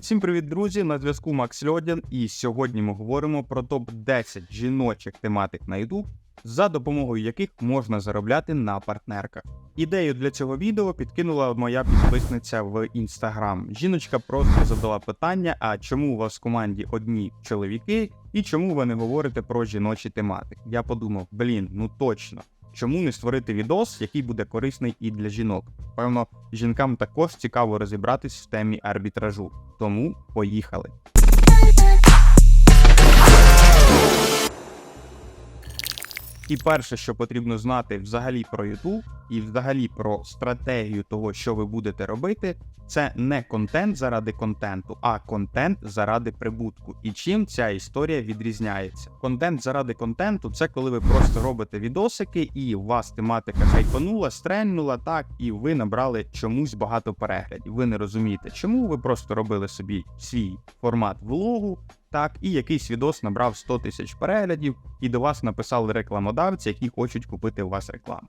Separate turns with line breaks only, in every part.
Всім привіт, друзі! На зв'язку Макс Льодін, і сьогодні ми говоримо про топ 10 жіночих тематик на YouTube, за допомогою яких можна заробляти на партнерках. Ідею для цього відео підкинула моя підписниця в Instagram. Жіночка просто задала питання: а чому у вас в команді одні чоловіки, і чому ви не говорите про жіночі тематики? Я подумав, блін, ну точно. Чому не створити відос, який буде корисний і для жінок? Певно, жінкам також цікаво розібратись в темі арбітражу. Тому поїхали. І перше, що потрібно знати взагалі про YouTube і взагалі про стратегію того, що ви будете робити, це не контент заради контенту, а контент заради прибутку. І чим ця історія відрізняється? Контент заради контенту це коли ви просто робите відосики, і у вас тематика хайпанула, стрельнула так, і ви набрали чомусь багато переглядів. Ви не розумієте, чому ви просто робили собі свій формат влогу. Так, і якийсь відос набрав 100 тисяч переглядів, і до вас написали рекламодавці, які хочуть купити у вас рекламу.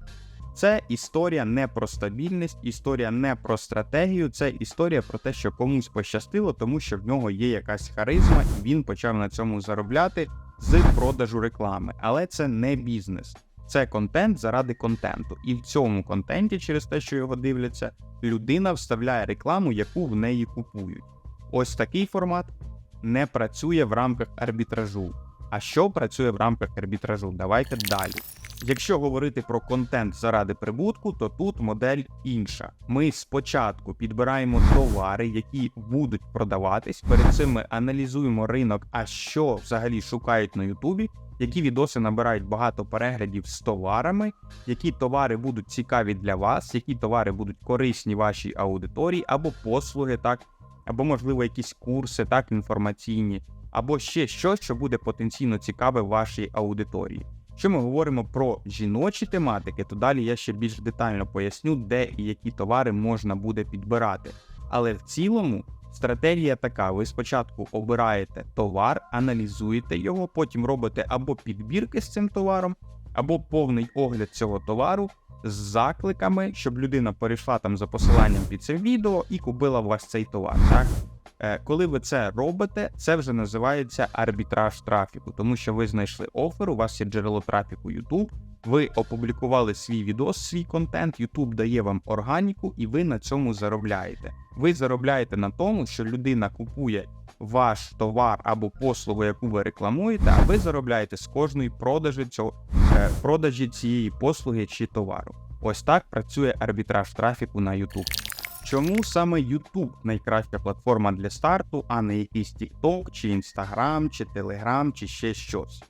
Це історія не про стабільність, історія не про стратегію, це історія про те, що комусь пощастило, тому що в нього є якась харизма, і він почав на цьому заробляти з продажу реклами. Але це не бізнес, це контент заради контенту. І в цьому контенті, через те, що його дивляться, людина вставляє рекламу, яку в неї купують. Ось такий формат не працює в рамках арбітражу. А що працює в рамках арбітражу? Давайте далі. Якщо говорити про контент заради прибутку, то тут модель інша. Ми спочатку підбираємо товари, які будуть продаватись. Перед цим ми аналізуємо ринок, а що взагалі шукають на Ютубі, які відоси набирають багато переглядів з товарами, які товари будуть цікаві для вас, які товари будуть корисні вашій аудиторії, або послуги, так, або, можливо, якісь курси, так, інформаційні, або ще щось, що буде потенційно цікаве вашій аудиторії. Якщо ми говоримо про жіночі тематики, то далі я ще більш детально поясню, де і які товари можна буде підбирати. Але в цілому стратегія така: ви спочатку обираєте товар, аналізуєте його, потім робите або підбірки з цим товаром, або повний огляд цього товару з закликами, щоб людина перейшла там за посиланням під цим відео і купила у вас цей товар. Так? Е, Коли ви це робите, це вже називається арбітраж трафіку, тому що ви знайшли офер, у вас є джерело трафіку YouTube, ви опублікували свій відос, свій контент, YouTube дає вам органіку, і ви на цьому заробляєте. Ви заробляєте на тому, що людина купує ваш товар або послугу, яку ви рекламуєте, а ви заробляєте з кожної продажі цього е, продажі цієї послуги чи товару. Ось так працює арбітраж трафіку на YouTube. Чому саме YouTube найкраща платформа для старту, а не якийсь TikTok, чи Instagram, чи Telegram, чи ще щось?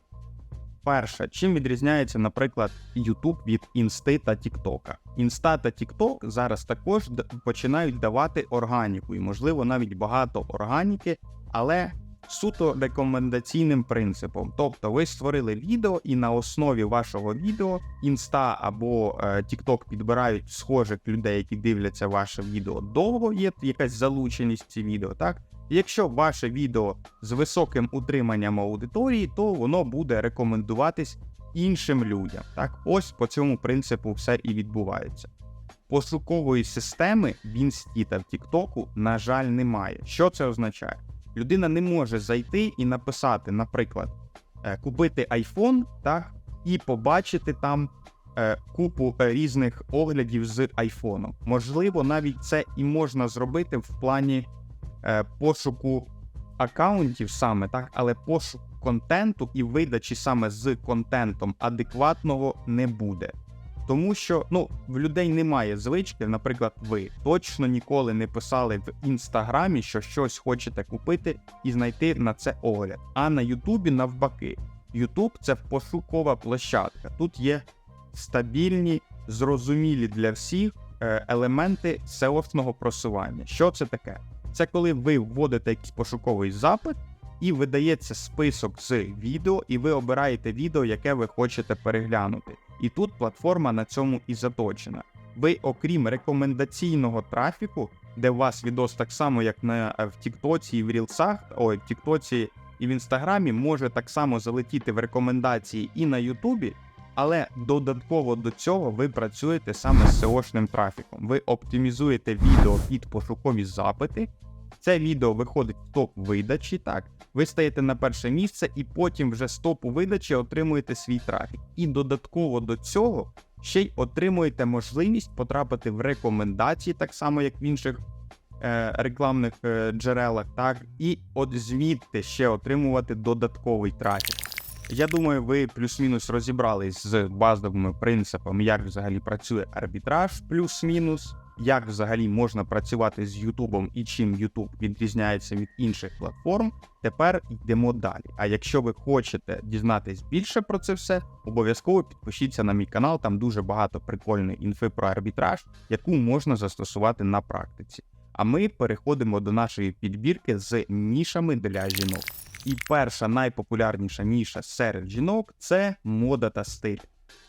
Перше, чим відрізняється, наприклад, YouTube від Інсти та Тіктока. Інста та Тікток зараз також починають давати органіку, і, можливо, навіть багато органіки, але суто рекомендаційним принципом. Тобто ви створили відео, і на основі вашого відео Інста або е, TikTok підбирають схожих людей, які дивляться ваше відео довго. Є якась залученість в ці відео, так? Якщо ваше відео з високим утриманням аудиторії, то воно буде рекомендуватись іншим людям. Так, ось по цьому принципу все і відбувається. Пошукової системи в Інсті та в Тіктоку, на жаль, немає. Що це означає? Людина не може зайти і написати, наприклад, е, купити iPhone, так, і побачити там е, купу е, різних оглядів з айфоном. Можливо, навіть це і можна зробити в плані пошуку акаунтів саме, так, але пошук контенту і видачі саме з контентом адекватного не буде. Тому що ну, в людей немає звички, наприклад, ви точно ніколи не писали в інстаграмі, що щось хочете купити і знайти на це огляд. А на Ютубі навпаки. Ютуб це пошукова площадка. Тут є стабільні, зрозумілі для всіх е, елементи SEO-шного просування. Що це таке? Це коли ви вводите якийсь пошуковий запит, і видається список з відео, і ви обираєте відео, яке ви хочете переглянути. І тут платформа на цьому і заточена. Ви, окрім рекомендаційного трафіку, де у вас відос так само, як на е, в Тіктоці і в Рілсах, ой, в Тіктоці і в Інстаграмі, може так само залетіти в рекомендації і на Ютубі. Але додатково до цього ви працюєте саме з SEO-шним трафіком. Ви оптимізуєте відео під пошукові запити, Це відео виходить в топ видачі. Так, ви стаєте на перше місце, і потім вже з топу видачі отримуєте свій трафік. І додатково до цього ще й отримуєте можливість потрапити в рекомендації, так само як в інших е, рекламних е, джерелах, так і от звідти ще отримувати додатковий трафік. Я думаю, ви плюс-мінус розібрались з базовими принципами, як взагалі працює арбітраж, плюс-мінус, як взагалі можна працювати з Ютубом і чим Ютуб відрізняється від інших платформ. Тепер йдемо далі. А якщо ви хочете дізнатись більше про це все, обов'язково підпишіться на мій канал. Там дуже багато прикольної інфи про арбітраж, яку можна застосувати на практиці. А ми переходимо до нашої підбірки з нішами для жінок. І перша найпопулярніша ніша серед жінок це мода та стиль.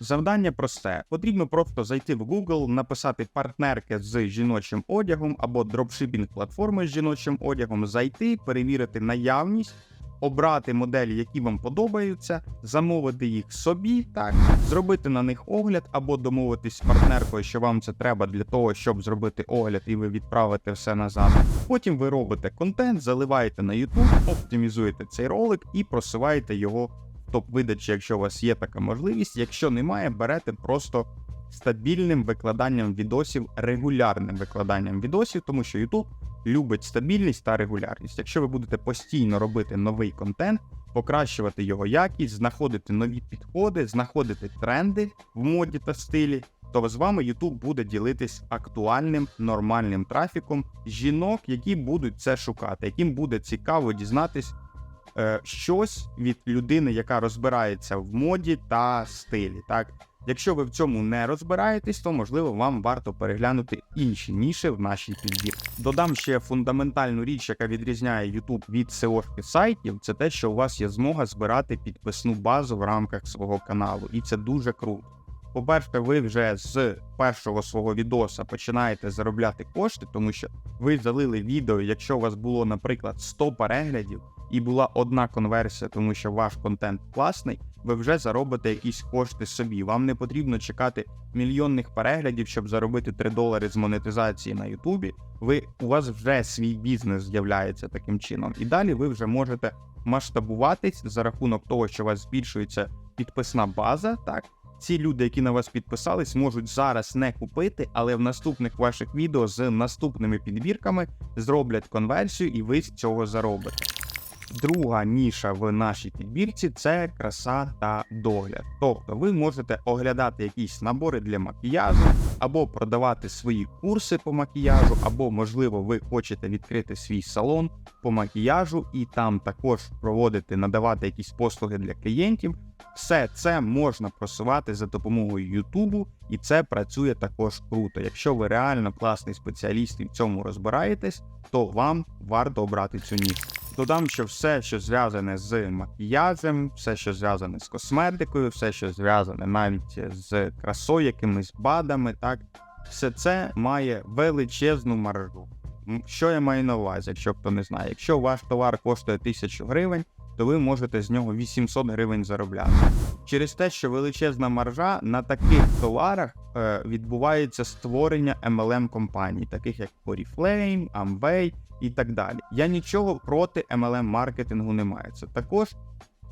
Завдання просте: потрібно просто зайти в Google, написати партнерки з жіночим одягом або дропшипінг платформи з жіночим одягом, зайти, перевірити наявність, обрати моделі, які вам подобаються, замовити їх собі, так, зробити на них огляд, або домовитись з партнеркою, що вам це треба для того, щоб зробити огляд, і ви відправите все назад. Потім ви робите контент, заливаєте на YouTube, оптимізуєте цей ролик і просуваєте його в топ видачі, якщо у вас є така можливість. Якщо немає, берете просто стабільним викладанням відосів, регулярним викладанням відосів, тому що YouTube любить стабільність та регулярність. Якщо ви будете постійно робити новий контент, покращувати його якість, знаходити нові підходи, знаходити тренди в моді та стилі, то з вами YouTube буде ділитись актуальним нормальним трафіком жінок, які будуть це шукати, яким буде цікаво дізнатись щось від людини, яка розбирається в моді та стилі. Так, якщо ви в цьому не розбираєтесь, то можливо вам варто переглянути інші ніші в нашій підбірці. Додам ще фундаментальну річ, яка відрізняє YouTube від SEO сайтів, це те, що у вас є змога збирати підписну базу в рамках свого каналу, і це дуже круто. По-перше, ви вже з першого свого відоса починаєте заробляти кошти, тому що ви залили відео, якщо у вас було, наприклад, 100 переглядів і була одна конверсія, тому що ваш контент класний, ви вже заробите якісь кошти собі. Вам не потрібно чекати мільйонних переглядів, щоб заробити 3 долари з монетизації на Ютубі. Ви у вас вже свій бізнес з'являється таким чином, і далі ви вже можете масштабуватись за рахунок того, що у вас збільшується підписна база, так. Ці люди, які на вас підписались, можуть зараз не купити, але в наступних ваших відео з наступними підбірками зроблять конверсію, і ви з цього заробите. Друга ніша в нашій підбірці це краса та догляд. Тобто ви можете оглядати якісь набори для макіяжу, або продавати свої курси по макіяжу, або, можливо, ви хочете відкрити свій салон по макіяжу і там також проводити, надавати якісь послуги для клієнтів. Все це можна просувати за допомогою Ютубу, і це працює також круто. Якщо ви реально класний спеціаліст і в цьому розбираєтесь, то вам варто обрати цю нішу. Додам, що все, що зв'язане з макіяжем, все, що зв'язане з косметикою, все, що зв'язане навіть з красою, якимись бадами, так все це має величезну маржу. Що я маю на увазі, якщо хто не знає, якщо ваш товар коштує 1000 гривень, то ви можете з нього 800 гривень заробляти. Через те, що величезна маржа на таких товарах е, відбувається створення MLM компаній, таких як Oriflame, Amway і так далі. Я нічого проти MLM маркетингу не маю. Це також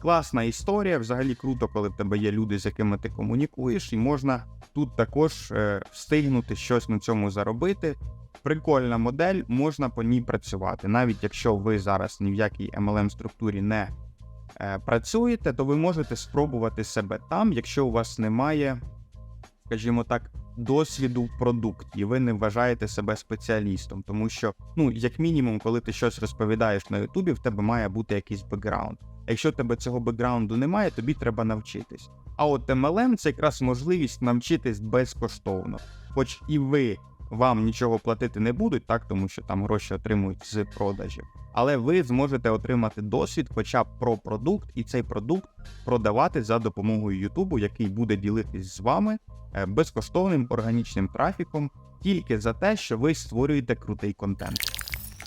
класна історія. Взагалі круто, коли в тебе є люди, з якими ти комунікуєш, і можна тут також е, встигнути щось на цьому заробити. Прикольна модель, можна по ній працювати. Навіть якщо ви зараз ні в якій MLM структурі не е, працюєте, то ви можете спробувати себе там, якщо у вас немає, скажімо так, досвіду в продукті, і ви не вважаєте себе спеціалістом, тому що, ну, як мінімум, коли ти щось розповідаєш на Ютубі, в тебе має бути якийсь бекграунд. Якщо тебе цього бекграунду немає, тобі треба навчитись. А от MLM це якраз можливість навчитись безкоштовно, хоч і ви вам нічого платити не будуть, так тому що там гроші отримують з продажів. Але ви зможете отримати досвід, хоча б про продукт, і цей продукт продавати за допомогою Ютубу, який буде ділитись з вами е, безкоштовним органічним трафіком, тільки за те, що ви створюєте крутий контент.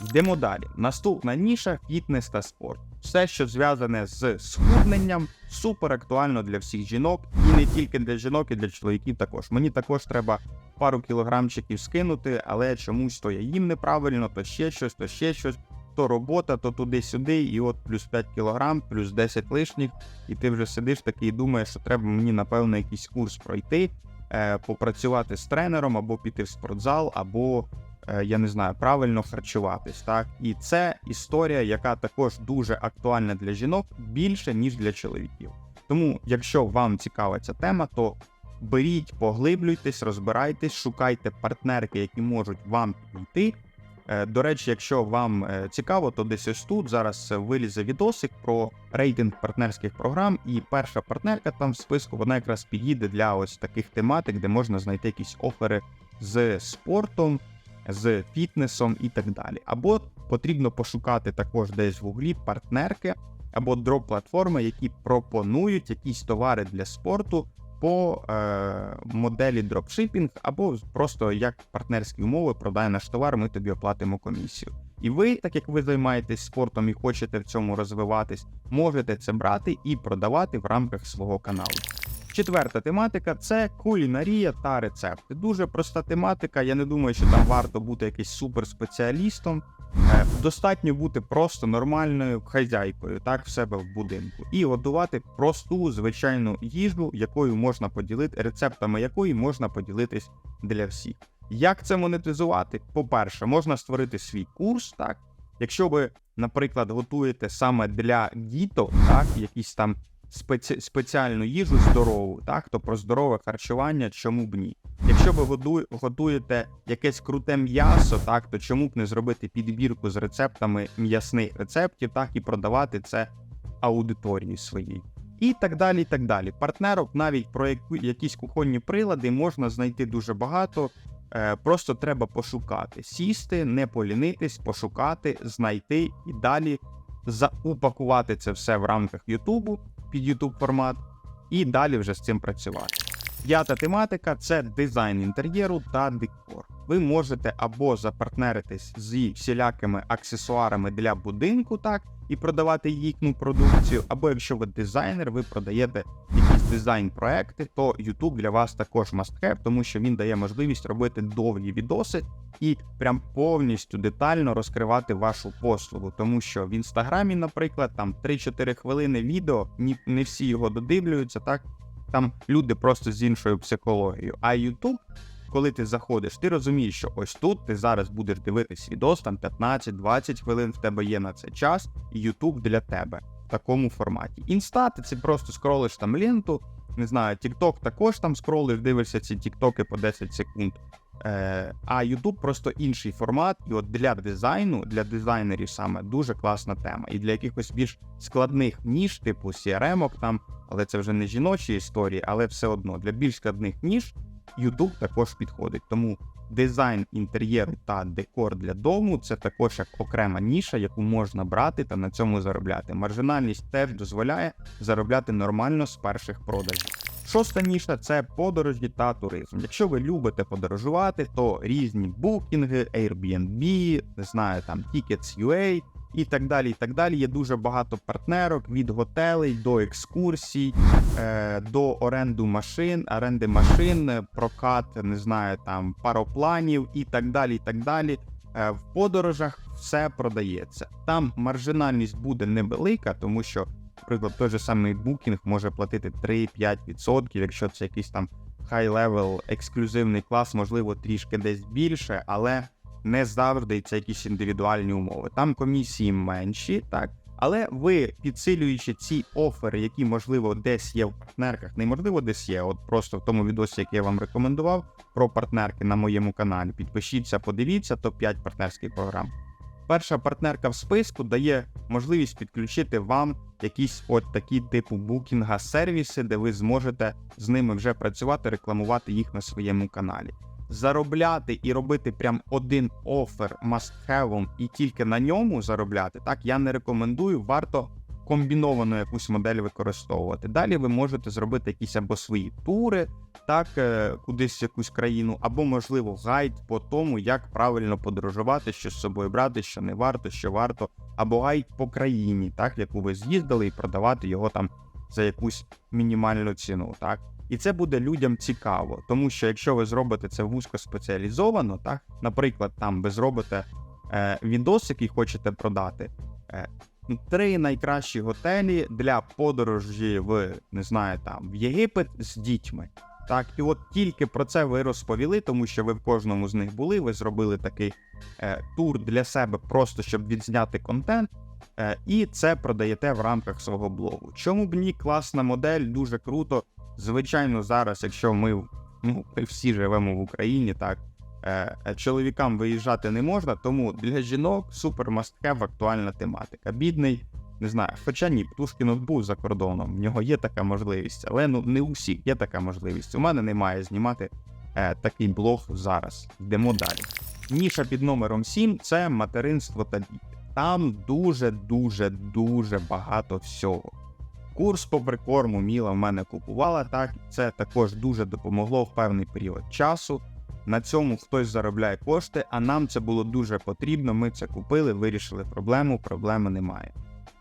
Йдемо далі. Наступна ніша фітнес та спорт. Все, що зв'язане з схудненням, супер актуально для всіх жінок, і не тільки для жінок, і для чоловіків також. Мені також треба пару кілограмчиків скинути, але чомусь то я їм неправильно, то ще щось, то ще щось. То робота, то туди-сюди, і от плюс 5 кілограм, плюс 10 лишніх, і ти вже сидиш такий думаєш, що треба мені, напевно, якийсь курс пройти, е, попрацювати з тренером, або піти в спортзал, або я не знаю, правильно харчуватись. Так, і це історія, яка також дуже актуальна для жінок більше ніж для чоловіків. Тому, якщо вам цікава ця тема, то беріть, поглиблюйтесь, розбирайтесь, шукайте партнерки, які можуть вам підійти. Е, До речі, якщо вам е, цікаво, то десь ось тут зараз е, вилізе відосик про рейтинг партнерських програм, і перша партнерка там в списку вона якраз підійде для ось таких тематик, де можна знайти якісь офери з спортом, з фітнесом і так далі. Або потрібно пошукати також десь в гуглі партнерки або дроп-платформи, які пропонують якісь товари для спорту по е, моделі дропшипінг, або просто як партнерські умови продай наш товар, ми тобі оплатимо комісію. І ви, так як ви займаєтесь спортом і хочете в цьому розвиватись, можете це брати і продавати в рамках свого каналу. Четверта тематика це кулінарія та рецепти. Дуже проста тематика. Я не думаю, що там варто бути якийсь суперспеціалістом. Е, Достатньо бути просто нормальною хазяйкою, так в себе в будинку, і готувати просту звичайну їжу, якою можна поділити рецептами якої можна поділитись для всіх. Як це монетизувати? По-перше, можна створити свій курс, так. Якщо ви, наприклад, готуєте саме для діток, так, якісь там спеці... спеціальну їжу здорову, так, то про здорове харчування чому б ні. Якщо ви готуєте якесь круте м'ясо, так, то чому б не зробити підбірку з рецептами м'ясних рецептів, так, і продавати це аудиторії своїй. І так далі, і так далі. Партнерок навіть про якісь кухонні прилади можна знайти дуже багато. Е, просто треба пошукати, сісти, не полінитись, пошукати, знайти і далі заупакувати це все в рамках Ютубу під Ютуб формат, і далі вже з цим працювати. П'ята тематика це дизайн інтер'єру та декор. Ви можете або запартнеритись зі всілякими аксесуарами для будинку, так і продавати їхню продукцію. Або якщо ви дизайнер, ви продаєте якісь дизайн-проекти, то YouTube для вас також must have, тому що він дає можливість робити довгі відоси і прям повністю детально розкривати вашу послугу. Тому що в інстаграмі, наприклад, там 3-4 хвилини відео, не всі його додивлюються, так там люди просто з іншою психологією. А YouTube, коли ти заходиш, ти розумієш, що ось тут ти зараз будеш дивитись відос, там 15-20 хвилин в тебе є на це час, і YouTube для тебе такому форматі. Інста, ти це просто скролиш там ленту, не знаю, TikTok також там скролиш, дивишся ці тіктоки по 10 секунд. Е, а YouTube просто інший формат, і от для дизайну, для дизайнерів саме дуже класна тема. І для якихось більш складних ніж, типу CRM-ок там, але це вже не жіночі історії, але все одно для більш складних ніж YouTube також підходить. Тому дизайн інтер'єру та декор для дому це також як окрема ніша, яку можна брати та на цьому заробляти. Маржинальність теж дозволяє заробляти нормально з перших продажів. Шоста ніша це подорожі та туризм. Якщо ви любите подорожувати, то різні букінги, Airbnb, не знаю, там Tickets.ua і так далі. І так далі. Є дуже багато партнерок від готелей до екскурсій, е, до оренду машин, оренди машин, прокат, не знаю, там паропланів і так далі. І так далі. Е, в подорожах все продається. Там маржинальність буде невелика, тому що наприклад, той же самий Booking може платити 3-5%, якщо це якийсь там high-level ексклюзивний клас, можливо, трішки десь більше, але не завжди це якісь індивідуальні умови. Там комісії менші, так. Але ви підсилюючи ці офери, які можливо десь є в партнерках, неможливо десь є. От просто в тому відосі, який я вам рекомендував про партнерки на моєму каналі. Підпишіться, подивіться топ 5 партнерських програм. Перша партнерка в списку дає можливість підключити вам якісь от такі типу букінга сервіси, де ви зможете з ними вже працювати, рекламувати їх на своєму каналі. Заробляти і робити прям один офер must-have і тільки на ньому заробляти, так я не рекомендую. Варто комбіновану якусь модель використовувати. Далі ви можете зробити якісь або свої тури, так е, кудись якусь країну, або можливо гайд по тому, як правильно подорожувати, що з собою брати, що не варто, що варто, або гайд по країні, так яку ви з'їздили, і продавати його там за якусь мінімальну ціну. Так І це буде людям цікаво, тому що якщо ви зробите це вузько спеціалізовано, так, наприклад, там ви зробите е, відос, який хочете продати, е, три найкращі готелі для подорожі в не знаю там в Єгипет з дітьми. Так, і от тільки про це ви розповіли, тому що ви в кожному з них були. Ви зробили такий е, тур для себе, просто щоб відзняти контент, е, і це продаєте в рамках свого блогу. Чому б ні, класна модель, дуже круто. Звичайно, зараз, якщо ми ну, всі живемо в Україні, так е, е, чоловікам виїжджати не можна, тому для жінок супер must-have актуальна тематика. Бідний, не знаю, хоча ні, Птушкін був за кордоном, в нього є така можливість, але ну не у всіх є така можливість. У мене немає знімати е, такий блог зараз. Йдемо далі. Ніша під номером 7 це материнство та діти. Там дуже дуже дуже багато всього. Курс по прикорму Міла в мене купувала так. Це також дуже допомогло в певний період часу. На цьому хтось заробляє кошти, а нам це було дуже потрібно. Ми це купили, вирішили проблему. Проблеми немає.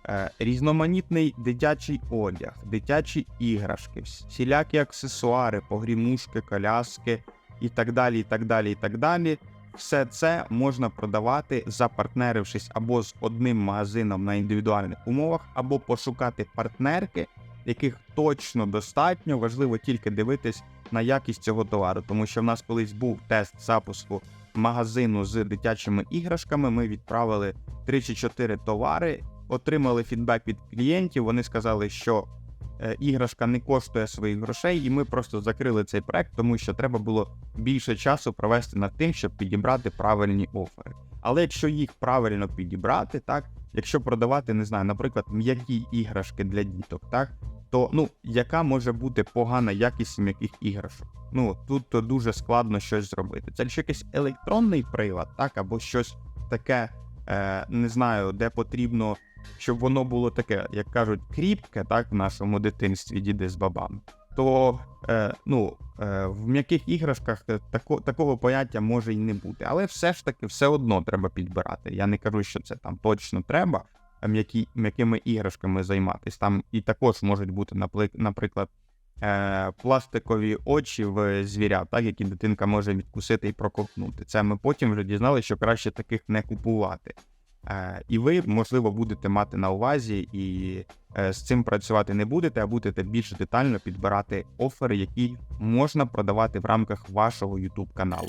Е, різноманітний дитячий одяг, дитячі іграшки, всілякі аксесуари, погрімушки, коляски і так далі. і так далі, і так далі. Все це можна продавати, запартнерившись або з одним магазином на індивідуальних умовах, або пошукати партнерки, яких точно достатньо. Важливо тільки дивитись на якість цього товару, тому що в нас колись був тест запуску магазину з дитячими іграшками. Ми відправили 3 чи 4 товари, отримали фідбек від клієнтів. Вони сказали, що іграшка не коштує своїх грошей, і ми просто закрили цей проект, тому що треба було більше часу провести над тим, щоб підібрати правильні офери. Але якщо їх правильно підібрати, так якщо продавати, не знаю, наприклад, м'які іграшки для діток, так то ну яка може бути погана якість м'яких іграшок? Ну тут дуже складно щось зробити. Це лише якийсь електронний прилад, так або щось таке, е, не знаю, де потрібно, щоб воно було таке, як кажуть, кріпке, так в нашому дитинстві діди з бабами. То е, ну, е, в м'яких іграшках е, тако, такого поняття може й не бути, але все ж таки все одно треба підбирати. Я не кажу, що це там точно треба е, м'які, м'якими іграшками займатися. Там і також можуть бути, наприклад, е, пластикові очі в звірят, так, які дитинка може відкусити і проковтнути. Це ми потім вже дізналися, що краще таких не купувати. Е, і ви, можливо, будете мати на увазі і е, з цим працювати не будете, а будете більш детально підбирати офери, які можна продавати в рамках вашого YouTube каналу.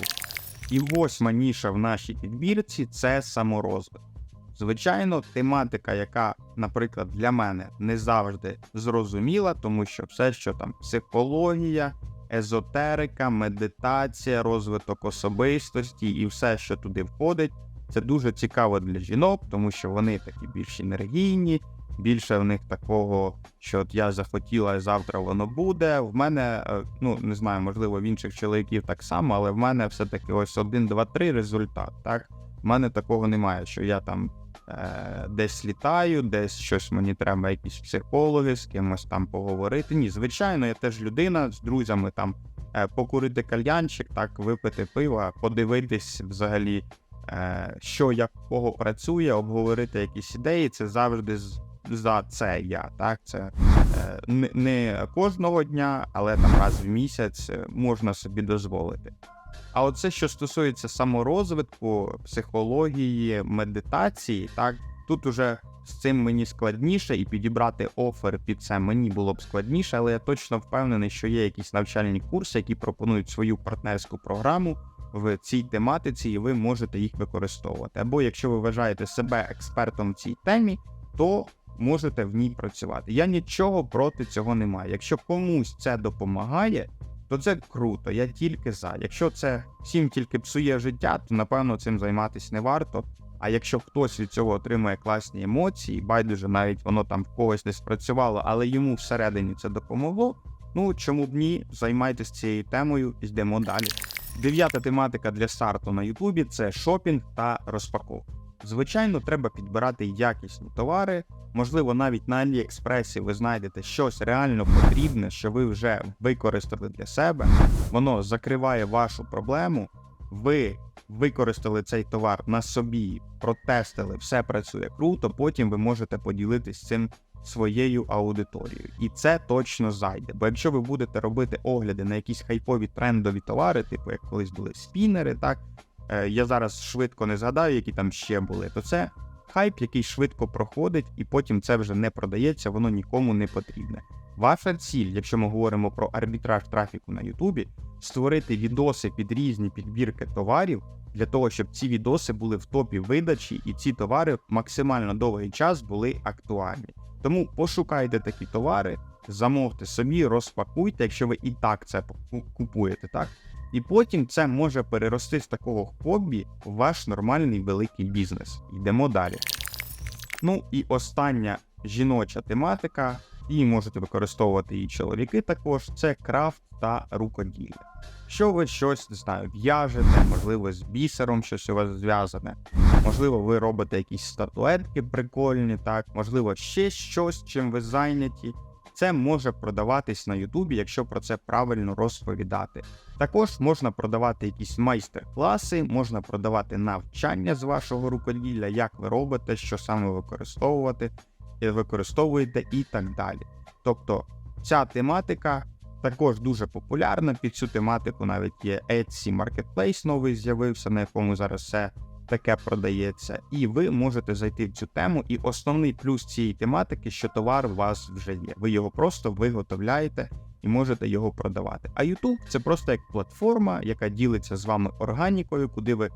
І восьма ніша в нашій підбірці це саморозвиток. Звичайно, тематика, яка, наприклад, для мене не завжди зрозуміла, тому що все, що там психологія, езотерика, медитація, розвиток особистості і все, що туди входить, це дуже цікаво для жінок, тому що вони такі більш енергійні, більше в них такого, що от я захотіла і завтра воно буде. В мене, е, ну не знаю, можливо, в інших чоловіків так само, але в мене все-таки ось один, два, три результат. Так, в мене такого немає, що я там е, десь літаю, десь щось мені треба, якісь психологи, з кимось там поговорити. Ні, звичайно, я теж людина з друзями там е, покурити кальянчик, так, випити пива, подивитись взагалі, що як кого працює, обговорити якісь ідеї. Це завжди за це я. Так, це е, не, не кожного дня, але там раз в місяць е, можна собі дозволити. А оце, що стосується саморозвитку, психології, медитації, так тут уже з цим мені складніше, і підібрати офер під це мені було б складніше, але я точно впевнений, що є якісь навчальні курси, які пропонують свою партнерську програму в цій тематиці, і ви можете їх використовувати. Або якщо ви вважаєте себе експертом в цій темі, то можете в ній працювати. Я нічого проти цього не маю. Якщо комусь це допомагає, то це круто, я тільки за. Якщо це всім тільки псує життя, то напевно цим займатися не варто. А якщо хтось від цього отримує класні емоції, байдуже навіть воно там в когось не спрацювало, але йому всередині це допомогло. Ну чому б ні, займайтесь цією темою, йдемо далі. Дев'ята тематика для старту на Ютубі це шопінг та розпаковка. Звичайно, треба підбирати якісні товари. Можливо, навіть на Аліекспресі ви знайдете щось реально потрібне, що ви вже використали для себе. Воно закриває вашу проблему. Ви використали цей товар на собі, протестили, все працює круто. Потім ви можете поділитись цим своєю аудиторією. І це точно зайде. Бо якщо ви будете робити огляди на якісь хайпові трендові товари, типу як колись були спінери, так е, я зараз швидко не згадаю, які там ще були, то це хайп, який швидко проходить, і потім це вже не продається, воно нікому не потрібне. Ваша ціль, якщо ми говоримо про арбітраж трафіку на Ютубі, створити відоси під різні підбірки товарів для того, щоб ці відоси були в топі видачі, і ці товари максимально довгий час були актуальні. Тому пошукайте такі товари, замовте собі, розпакуйте, якщо ви і так це купуєте, так? І потім це може перерости з такого хобі в ваш нормальний великий бізнес. Йдемо далі. Ну і остання жіноча тематика, і можете використовувати і чоловіки також. Це крафт та рукоділля. Що ви щось не знаю, в'яжете, можливо, з бісером щось у вас зв'язане. Можливо, ви робите якісь статуетки прикольні, так, можливо, ще щось, чим ви зайняті. Це може продаватись на Ютубі, якщо про це правильно розповідати. Також можна продавати якісь майстер-класи, можна продавати навчання з вашого рукоділля, як ви робите, що саме використовувати, е, використовуєте і так далі. Тобто ця тематика також дуже популярна. Під цю тематику навіть є Etsy Marketplace новий з'явився, на якому зараз все таке продається. І ви можете зайти в цю тему. І основний плюс цієї тематики, що товар у вас вже є. Ви його просто виготовляєте і можете його продавати. А YouTube це просто як платформа, яка ділиться з вами органікою, куди ви,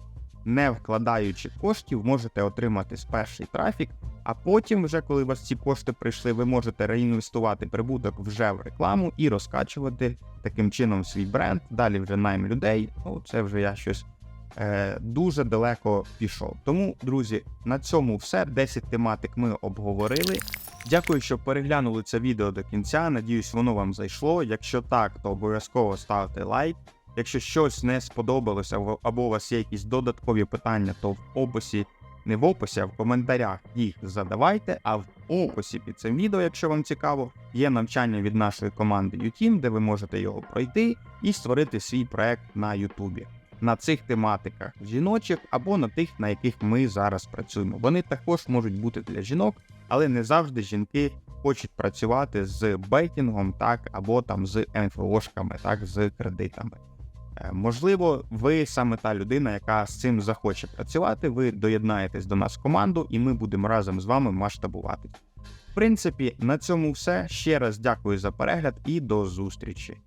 не вкладаючи коштів, можете отримати перший трафік. А потім, вже коли у вас ці кошти прийшли, ви можете реінвестувати прибуток вже в рекламу і розкачувати таким чином свій бренд. Далі вже найм людей. Ну це вже я щось е, дуже далеко пішов. Тому, друзі, на цьому все. 10 тематик ми обговорили. Дякую, що переглянули це відео до кінця. Надіюсь, воно вам зайшло. Якщо так, то обов'язково ставте лайк. Якщо щось не сподобалося або- у вас є якісь додаткові питання, то в описі, не в описі, а в коментарях їх задавайте. А в описі під цим відео, якщо вам цікаво, є навчання від нашої команди UTeam, де ви можете його пройти і створити свій проект на Ютубі на цих тематиках жіночих або на тих, на яких ми зараз працюємо. Вони також можуть бути для жінок, але не завжди жінки хочуть працювати з бейтінгом, так або там з МФОшками, так з кредитами. Е, Можливо, ви саме та людина, яка з цим захоче працювати. Ви доєднаєтесь до нас в команду, і ми будемо разом з вами масштабувати. В принципі, на цьому все. Ще раз дякую за перегляд і до зустрічі.